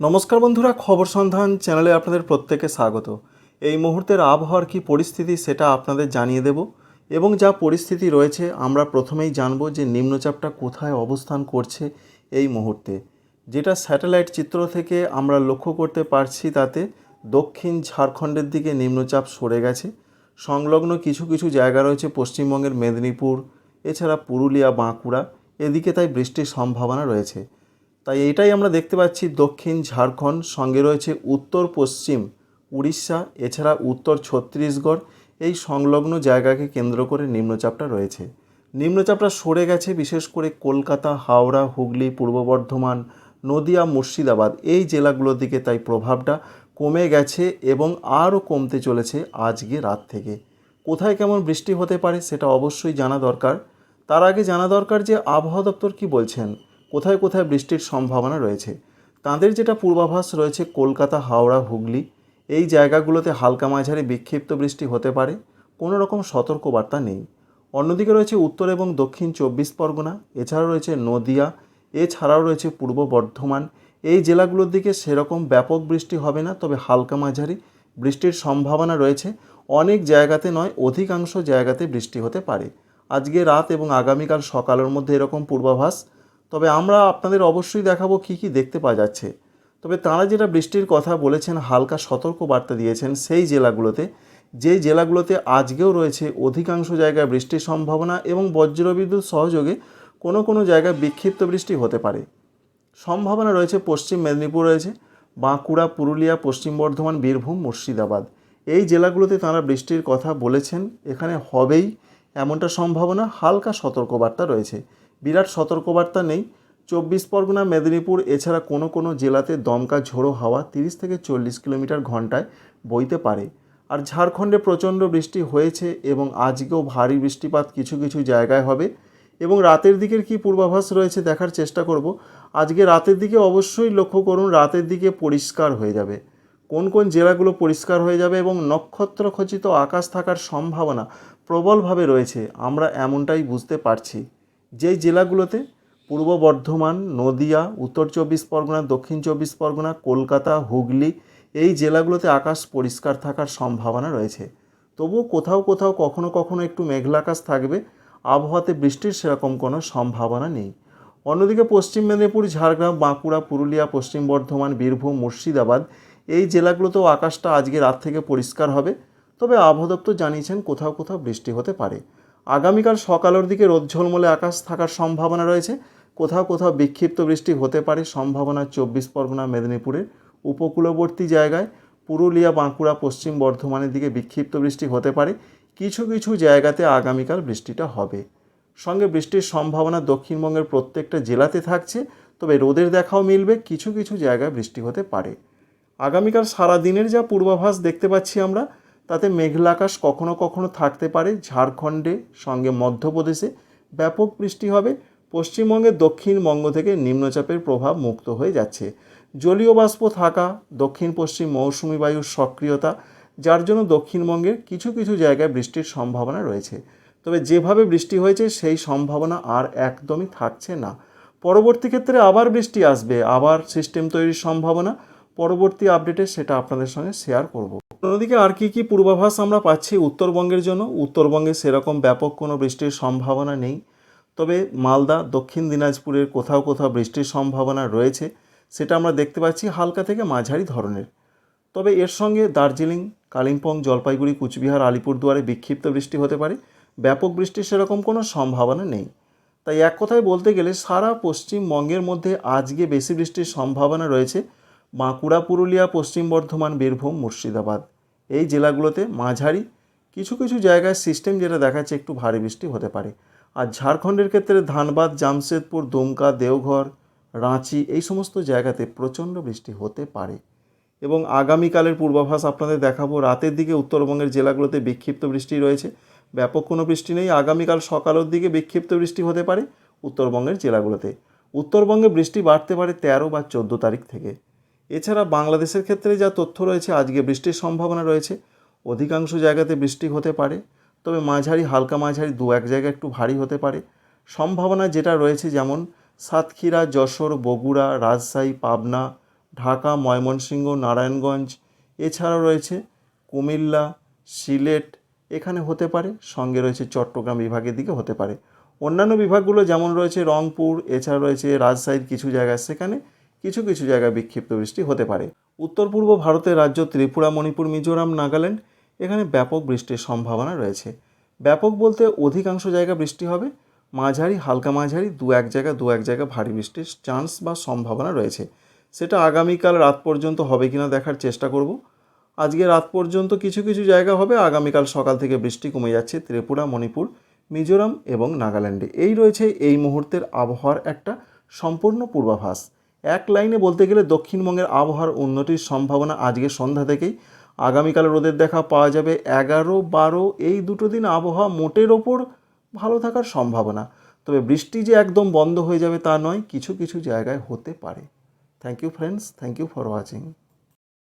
নমস্কার বন্ধুরা, খবর সন্ধান চ্যানেলে আপনাদের প্রত্যেকে স্বাগত। এই মুহূর্তের আবহাওয়ার কী পরিস্থিতি সেটা আপনাদের জানিয়ে দেব এবং যা পরিস্থিতি রয়েছে, আমরা প্রথমেই জানব যে নিম্নচাপটা কোথায় অবস্থান করছে এই মুহূর্তে। যেটা স্যাটেলাইট চিত্র থেকে আমরা লক্ষ্য করতে পারছি তাতে দক্ষিণ ঝাড়খণ্ডের দিকে নিম্নচাপ সরে গেছে। সংলগ্ন কিছু কিছু জায়গা রয়েছে পশ্চিমবঙ্গের মেদিনীপুর, এছাড়া পুরুলিয়া, বাঁকুড়া, এদিকে তাই বৃষ্টির সম্ভাবনা রয়েছে। তাই এটাই আমরা দেখতে পাচ্ছি দক্ষিণ ঝাড়খণ্ড, সঙ্গে রয়েছে উত্তর পশ্চিম উড়িষ্যা, এছাড়া উত্তর ছত্তিশগড়। এই সংলগ্ন জায়গাকে কেন্দ্র করে নিম্নচাপটা রয়েছে। নিম্নচাপটা সরে গেছে বিশেষ করে কলকাতা, হাওড়া, হুগলি, পূর্ব বর্ধমান, নদিয়া, মুর্শিদাবাদ। এই জেলাগুলোর দিকে তাই প্রভাবটা কমে গেছে এবং আরও কমতে চলেছে আজকে রাত থেকে। কোথায় কেমন বৃষ্টি হতে পারে সেটা অবশ্যই জানা দরকার। তার আগে জানা দরকার যে আবহাওয়া দপ্তর কি বলছেন? কোথায় কোথায় বৃষ্টির সম্ভাবনা রয়েছে। তাদের যেটা পূর্বাভাস রয়েছে, কলকাতা, হাওড়া, হুগলি, এই জায়গাগুলোতে হালকা মাঝারি বিক্ষিপ্ত বৃষ্টি হতে পারে, কোনো রকম সতর্কবার্তা নেই। অন্যদিকে রয়েছে উত্তর এবং দক্ষিণ চব্বিশ পরগনা, এছাড়াও রয়েছে নদিয়া, এছাড়াও রয়েছে পূর্ব বর্ধমান। এই জেলাগুলোর দিকে সেরকম ব্যাপক বৃষ্টি হবে না, তবে হালকা মাঝারি বৃষ্টির সম্ভাবনা রয়েছে। অনেক জায়গাতে নয়, অধিকাংশ জায়গাতে বৃষ্টি হতে পারে। আজকে রাত এবং আগামীকাল সকালের মধ্যে এরকম পূর্বাভাস তবে আমরা আপনাদের অবশ্যই দেখাবো কী কী দেখতে পাওয়া যাচ্ছে। তবে তাঁরা যেটা বৃষ্টির কথা বলেছেন, হালকা সতর্ক বার্তা দিয়েছেন সেই জেলাগুলোতে। যেই জেলাগুলোতে আজকেও রয়েছে অধিকাংশ জায়গায় বৃষ্টির সম্ভাবনা এবং বজ্রবিদ্যুৎ সহযোগে কোনো কোনো জায়গায় বিক্ষিপ্ত বৃষ্টি হতে পারে। সম্ভাবনা রয়েছে পশ্চিম মেদিনীপুর রয়েছে, বাঁকুড়া, পুরুলিয়া, পশ্চিম বর্ধমান, বীরভূম, মুর্শিদাবাদ। এই জেলাগুলোতে তাঁরা বৃষ্টির কথা বলেছেন, এখানে হবেই এমনটা সম্ভাবনা, হালকা সতর্কবার্তা রয়েছে। বিরাট সতর্কবার্তা নেই। চব্বিশ পরগনা, মেদিনীপুর, এছাড়া কোনো কোনো জেলাতে দমকা ঝোড়ো হাওয়া তিরিশ থেকে চল্লিশ কিলোমিটার ঘন্টায় বইতে পারে। আর ঝাড়খণ্ডে প্রচণ্ড বৃষ্টি হয়েছে এবং আজকেও ভারী বৃষ্টিপাত কিছু কিছু জায়গায় হবে। এবং রাতের দিকের কি পূর্বাভাস রয়েছে দেখার চেষ্টা করব। আজকে রাতের দিকে অবশ্যই লক্ষ্য করুন, রাতের দিকে পরিষ্কার হয়ে যাবে। কোন কোন জেলাগুলো পরিষ্কার হয়ে যাবে এবং নক্ষত্র খচিত আকাশ থাকার সম্ভাবনা প্রবলভাবে রয়েছে, আমরা এমনটাই বুঝতে পারছি। যেই জেলাগুলোতে পূর্ব বর্ধমান, নদিয়া, উত্তর চব্বিশ পরগনা, দক্ষিণ চব্বিশ পরগনা, কলকাতা, হুগলি এই জেলাগুলোতে আকাশ পরিষ্কার থাকার সম্ভাবনা রয়েছে। তবুও কোথাও কোথাও কখনো কখনো একটু মেঘলা আকাশ থাকবে। আবহাওয়াতে বৃষ্টির সেরকম কোনো সম্ভাবনা নেই। অন্যদিকে পশ্চিম মেদিনীপুর, ঝাড়গ্রাম, বাঁকুড়া, পুরুলিয়া, পশ্চিম বর্ধমান, বীরভূম, মুর্শিদাবাদ এই জেলাগুলোতেও আকাশটা আজকে রাত থেকে পরিষ্কার হবে। তবে আবহাওয়া দপ্তর জানিয়েছেন কোথাও কোথাও বৃষ্টি হতে পারে। আগামীকাল সকালের দিকে রোদ ঝলমলে আকাশ থাকার সম্ভাবনা রয়েছে। কোথাও কোথাও বিক্ষিপ্ত বৃষ্টি হতে পারে। সম্ভাবনা চব্বিশ পরগনা, মেদিনীপুরের উপকূলবর্তী জায়গায়। পুরুলিয়া, বাঁকুড়া, পশ্চিম বর্ধমানের দিকে বিক্ষিপ্ত বৃষ্টি হতে পারে। কিছু কিছু জায়গাতে আগামীকাল বৃষ্টিটা হবে। সঙ্গে বৃষ্টির সম্ভাবনা দক্ষিণবঙ্গের প্রত্যেকটা জেলাতে থাকছে। তবে রোদের দেখাও মিলবে। কিছু কিছু জায়গায় বৃষ্টি হতে পারে। আগামীকাল সারা দিনের যা পূর্বাভাস দেখতে পাচ্ছি আমরা তাতে মেঘলা আকাশ কখনো কখনো থাকতে পারে ঝাড়খণ্ডে, সঙ্গে মধ্যপ্রদেশে। ব্যাপক বৃষ্টি হবে। পশ্চিমবঙ্গের দক্ষিণবঙ্গ থেকে নিম্নচাপের প্রভাব মুক্ত হয়ে যাচ্ছে। জলীয় বাষ্প থাকা, দক্ষিণ পশ্চিম মৌসুমি বায়ুর সক্রিয়তা, যার জন্য দক্ষিণবঙ্গের কিছু কিছু জায়গায় বৃষ্টির সম্ভাবনা রয়েছে। তবে যেভাবে বৃষ্টি হয়েছে, সেই সম্ভাবনা আর একদমই থাকছে না। পরবর্তী ক্ষেত্রে আবার বৃষ্টি আসবে, আবার সিস্টেম তৈরির সম্ভাবনা। পরবর্তী আপডেটে সেটা আপনাদের সঙ্গে শেয়ার করব। অন্যদিকে আর কি কি পূর্বাভাস আমরা পাচ্ছি উত্তরবঙ্গের জন্য? উত্তরবঙ্গে সেরকম ব্যাপক কোনো বৃষ্টির সম্ভাবনা নেই। তবে মালদা, দক্ষিণ দিনাজপুরের কোথাও কোথাও বৃষ্টির সম্ভাবনা রয়েছে, সেটা আমরা দেখতে পাচ্ছি হালকা থেকে মাঝারি ধরনের। তবে এর সঙ্গে দার্জিলিং, কালিম্পং, জলপাইগুড়ি, কুচবিহার, আলিপুরদুয়ারে বিক্ষিপ্ত বৃষ্টি হতে পারে। ব্যাপক বৃষ্টির সেরকম কোনো সম্ভাবনা নেই। তাই এক কথায় বলতে গেলে সারা পশ্চিমবঙ্গের মধ্যে আজকে বেশি বৃষ্টির সম্ভাবনা রয়েছে। বাঁকুড়া, পুরুলিয়া, পশ্চিম বর্ধমান, বীরভূম, মুর্শিদাবাদ। এই জেলাগুলোতে মাঝারি, কিছু কিছু জায়গায় সিস্টেম যেটা দেখাচ্ছে একটু ভারী বৃষ্টি হতে পারে। আর ঝাড়খণ্ডের ক্ষেত্রে ধানবাদ, জামশেদপুর, দুমকা, দেওঘর, রাঁচি এই সমস্ত জায়গাতে প্রচণ্ড বৃষ্টি হতে পারে। এবং আগামীকালের পূর্বাভাস আপনাদের দেখাবো, রাতের দিকে উত্তরবঙ্গের জেলাগুলোতে বিক্ষিপ্ত বৃষ্টি রয়েছে। ব্যাপক কোনো বৃষ্টি নেই, আগামীকাল সকালের দিকে বিক্ষিপ্ত বৃষ্টি হতে পারে উত্তরবঙ্গের জেলাগুলোতে। উত্তরবঙ্গে বৃষ্টি বাড়তে পারে তেরো বা চোদ্দ তারিখ থেকে। এছাড়া বাংলাদেশের ক্ষেত্রে যা তথ্য রয়েছে, আজকে বৃষ্টির সম্ভাবনা রয়েছে। অধিকাংশ জায়গাতে বৃষ্টি হতে পারে, তবে মাঝারি, হালকা মাঝারি, দু এক জায়গায় একটু ভারী হতে পারে। সম্ভাবনা যেটা রয়েছে যেমন সাতক্ষীরা, যশোর, বগুড়া, রাজশাহী, পাবনা, ঢাকা, ময়মনসিংহ, নারায়ণগঞ্জ, এছাড়াও রয়েছে কুমিল্লা, সিলেট, এখানে হতে পারে, সঙ্গে রয়েছে চট্টগ্রাম বিভাগের দিকে হতে পারে। অন্যান্য বিভাগগুলো যেমন রয়েছে রংপুর, এছাড়া রয়েছে রাজশাহীর কিছু জায়গায়, সেখানে কিছু কিছু জায়গায় বিক্ষিপ্ত বৃষ্টি হতে পারে। উত্তর পূর্ব ভারতের রাজ্য ত্রিপুরা, মণিপুর, মিজোরাম, নাগাল্যান্ড এখানে ব্যাপক বৃষ্টির সম্ভাবনা রয়েছে। ব্যাপক বলতে অধিকাংশ জায়গা বৃষ্টি হবে। মাঝারি, হালকা মাঝারি, দু এক জায়গা, দু এক জায়গা ভারী বৃষ্টির চান্স বা সম্ভাবনা রয়েছে। সেটা আগামীকাল রাত পর্যন্ত হবে কিনা দেখার চেষ্টা করব। আজকে রাত পর্যন্ত কিছু কিছু জায়গা হবে। আগামীকাল সকাল থেকে বৃষ্টি কমে যাচ্ছে ত্রিপুরা, মণিপুর, মিজোরাম এবং নাগাল্যান্ডে। এই রয়েছে এই মুহূর্তের আবহাওয়ার একটা সম্পূর্ণ পূর্বাভাস। এক লাইনে বলতে গেলে দক্ষিণবঙ্গের আবহাওয়ার উন্নতির সম্ভাবনা আজকে সন্ধ্যা থেকেই। আগামীকাল রোদের দেখা পাওয়া যাবে এগারো, বারো, এই দুটো দিন আবহাওয়া মোটের ওপর ভালো থাকার সম্ভাবনা। তবে বৃষ্টি যে একদম বন্ধ হয়ে যাবে তা নয়, কিছু কিছু জায়গায় হতে পারে। Thank you friends thank you for watching